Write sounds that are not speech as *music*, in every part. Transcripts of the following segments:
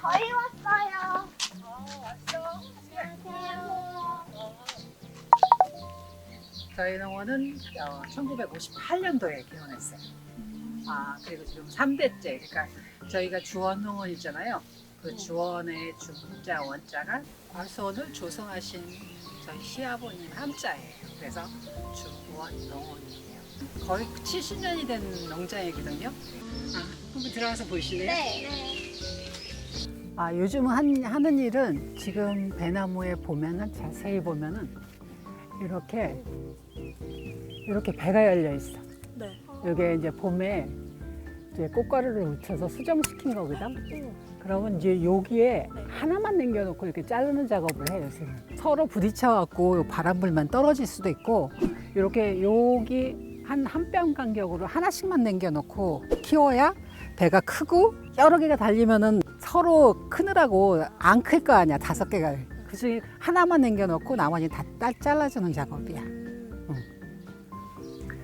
저희 왔어요. 안녕하세요. 저희 농원은 어, 1958년도에 개원했어요. 아 그리고 지금 3대째. 그러니까 저희가 주원 농원 있잖아요. 그 주원의 중자 원자가 과수원을 조성하신 저희 시아버님 함자예요. 그래서 주원 농원이에요. 거의 70년이 된 농장이거든요. 아, 한번 들어가서 보실래요? 네. 아, 요즘 한, 하는 일은 지금 배나무에 보면은 자세히 보면은 이렇게 이렇게 배가 열려 있어. 네. 이게 이제 봄에 이제 꽃가루를 묻혀서 수정시킨 거거든. 그러면 이제 여기에 하나만 남겨놓고 이렇게 자르는 작업을 해요, 지금. 서로 부딪혀갖고 바람 불면 떨어질 수도 있고, 이렇게 여기 한 한 뼘 간격으로 하나씩만 남겨놓고 키워야 배가 크고 여러 개가 달리면은 서로 크느라고 안 클 거 아니야, 다섯 개가. 그 중에 하나만 남겨놓고 나머지 다딸 잘라주는 작업이야.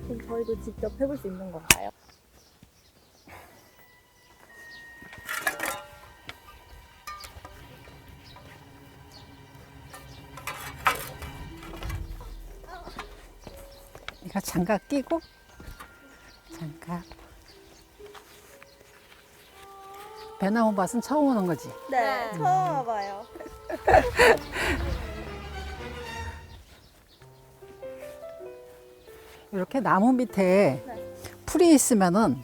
그럼 저희도 직접 해볼 수 있는 건가요? 이거 장갑 끼고 장갑 배나무 밭은 처음 오는 거지? 네, 처음 와봐요. *laughs* 이렇게 나무 밑에 풀이 있으면은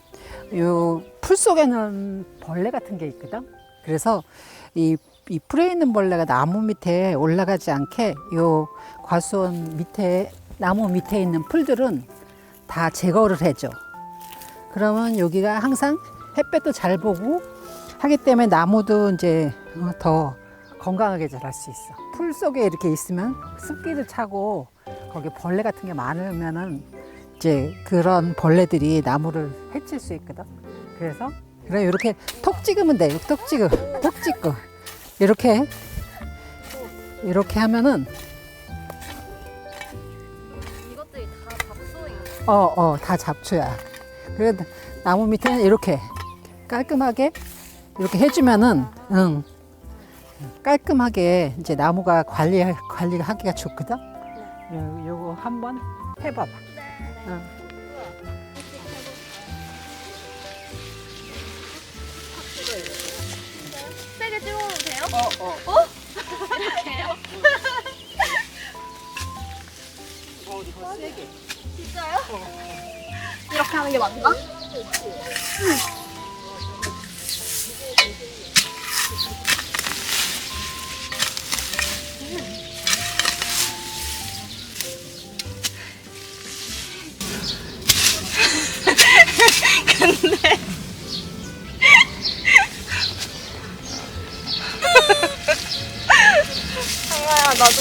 요 풀 속에는 벌레 같은 게 있거든? 그래서 이, 이 풀에 있는 벌레가 나무 밑에 올라가지 않게 요 과수원 밑에 나무 밑에 있는 풀들은 다 제거를 해줘. 그러면 여기가 항상 햇볕도 잘 보고 하기 때문에 나무도 이제 어, 더 건강하게 자랄 수 있어. 풀 속에 이렇게 있으면 습기를 차고 거기 벌레 같은 게 많으면은 이제 그런 벌레들이 나무를 해칠 수 있거든. 그래서 그래 이렇게 톡 찍으면 돼. 톡 찍어, 톡 찍고 이렇게 이렇게 하면은 이것들이 다 잡소예요. 어, 어, 다 잡초야. 그래, 나무 밑에는 이렇게 깔끔하게 이렇게 해주면은, 응. 깔끔하게 이제 나무가 관리, 관리하기가 좋거든? 요, 요거 한번 해봐봐. 응. 세게 찍어도 돼요? 어, 어. 어, *laughs* 이거 세게. 진짜요? 이렇게 하는 게 맞나? *laughs*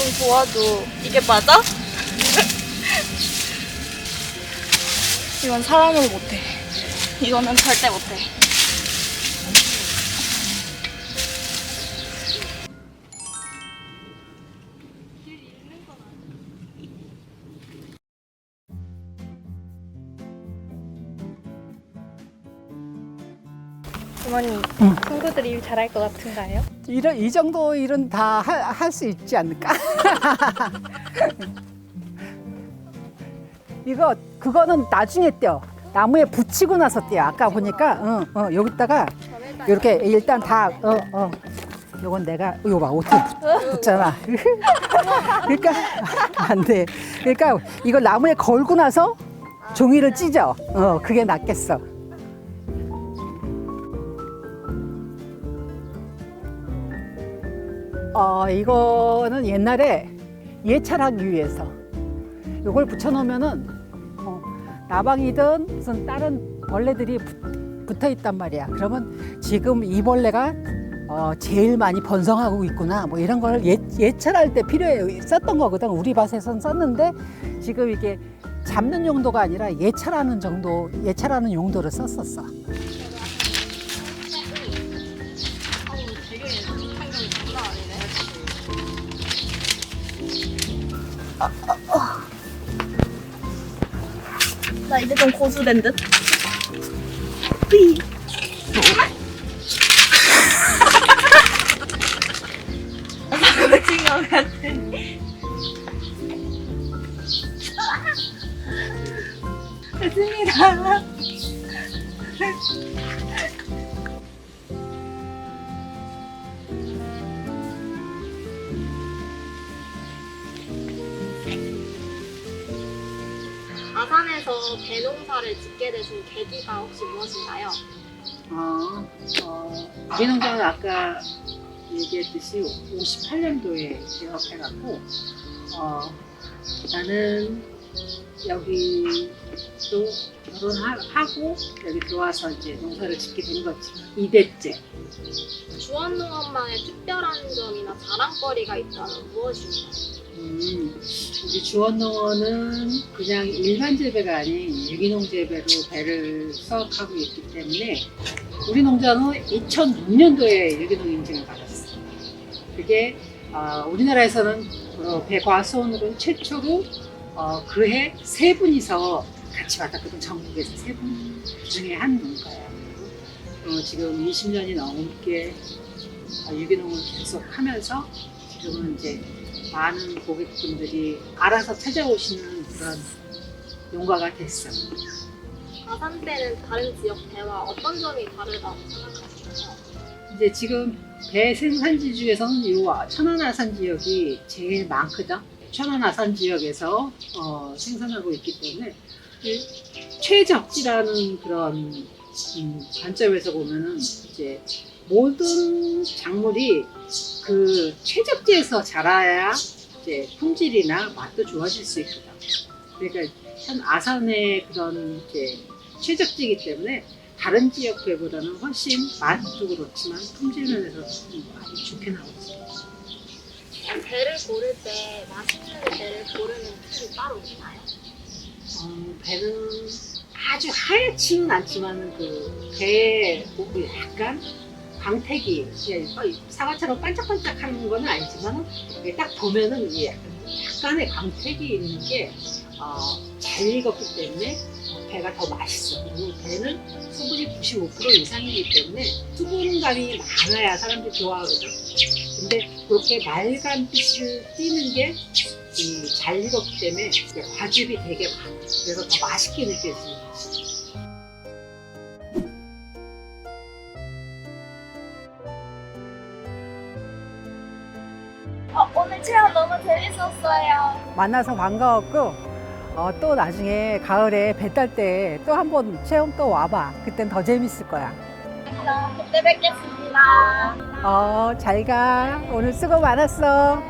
좀 도와줘. 이게 맞아? *laughs* 이건 사람은 못해. 이거는 절대 못해. 어머니, 응. 친구들이 일 잘할 것 같은가요? 이런, 이 정도 일은 다 할 수 있지 않을까? *laughs* 이거, 그거는 나중에 떼어. 나무에 붙이고 나서 떼어. 아까 보니까, 어, 어, 여기다가 이렇게 일단 다, 어, 어. 요건 내가, 이거 봐, 어떻게 붙- 붙잖아. *laughs* 그러니까, 안 돼. 그러니까 이걸 나무에 걸고 나서 종이를 찢어. 어, 그게 낫겠어. 어, 이거는 옛날에 예찰하기 위해서 이걸 붙여놓으면은 어, 나방이든 무슨 다른 벌레들이 붙어 있단 말이야. 그러면 지금 이 벌레가 어, 제일 많이 번성하고 있구나. 뭐 이런 걸 예, 예찰할 때 필요해 썼던 거거든. 우리 밭에선 썼는데 지금 이게 잡는 용도가 아니라 예찰하는 정도, 예찰하는 용도로 썼었어. 나 이제 좀 고수된 듯. 삐. *laughs* 아, 고친 것 같아. *laughs* 됐습니다. 배농사를 짓게 되신 계기가 혹시 무엇인가요? 어, 어, 농장은 아까 얘기했듯이 58년도에 개업해갖고, 어, 나는 여기 또 결혼하고 여기 들어와서 이제 농사를 짓게 된 거지. 2대째. 주원농원만의 특별한 점이나 자랑거리가 있다면 무엇인가요? 음, 우리 주원농원은 그냥 일반 재배가 아닌 유기농 재배로 배를 수확하고 있기 때문에 우리 농장은 2006년도에 유기농 인증을 받았어요. 그게 어, 우리나라에서는 어, 배과수원으로 최초로 어, 그해 세 분이서 같이 받았거든 전국에서 세 분 중에 한 농가예요. 어, 지금 20년이 넘게 어, 유기농을 계속 하면서 지금은 이제 많은 고객분들이 알아서 찾아오시는 그런 농가가 됐어. 아산 때는 다른 지역 배와 어떤 점이 다르다고 생각하시나요? 이제 지금 배 생산지 중에서는 이 천안아산 지역이 제일 많거든. 천안 아산 지역에서 어, 생산하고 있기 때문에 이 최적지라는 그런 음, 관점에서 보면은 이제 모든 작물이 그 최적지에서 자라야 이제 품질이나 맛도 좋아질 수 있거든. 그러니까 현 아산의 그런 이제 최적지이기 때문에 다른 지역 배보다는 훨씬 맛도 그렇지만 품질 면에서 좀 많이 좋게 나오 죠. 배를 고를 때 맛있는 배를 고르는 팁이 따로 있나요? 어, 배는 아주 하얗지는 않지만 그 배에 그 약간 광택이 사과처럼 반짝반짝하는 건 아니지만 딱 보면은 약간의 광택이 있는 게 어, 잘 익었기 때문에 배가 더 맛있어. 그리고 배는 수분이 95% 이상이기 때문에 수분감이 많아야 사람들이 좋아하거든. 근데 그렇게 맑은 빛을 띠는 게이잘 익었기 때문에 이게 과즙이 되게 많아. 그래서 더 맛있게. 어, 오늘 체험 너무 재밌었어요. 만나서 반가웠고 어, 또 나중에 가을에 배 딸 때 또 한번 체험 또 와봐. 그땐 더 재밌을 거야. 그럼 그때 뵙겠습니다. 어, 잘 가. 오늘 수고 많았어.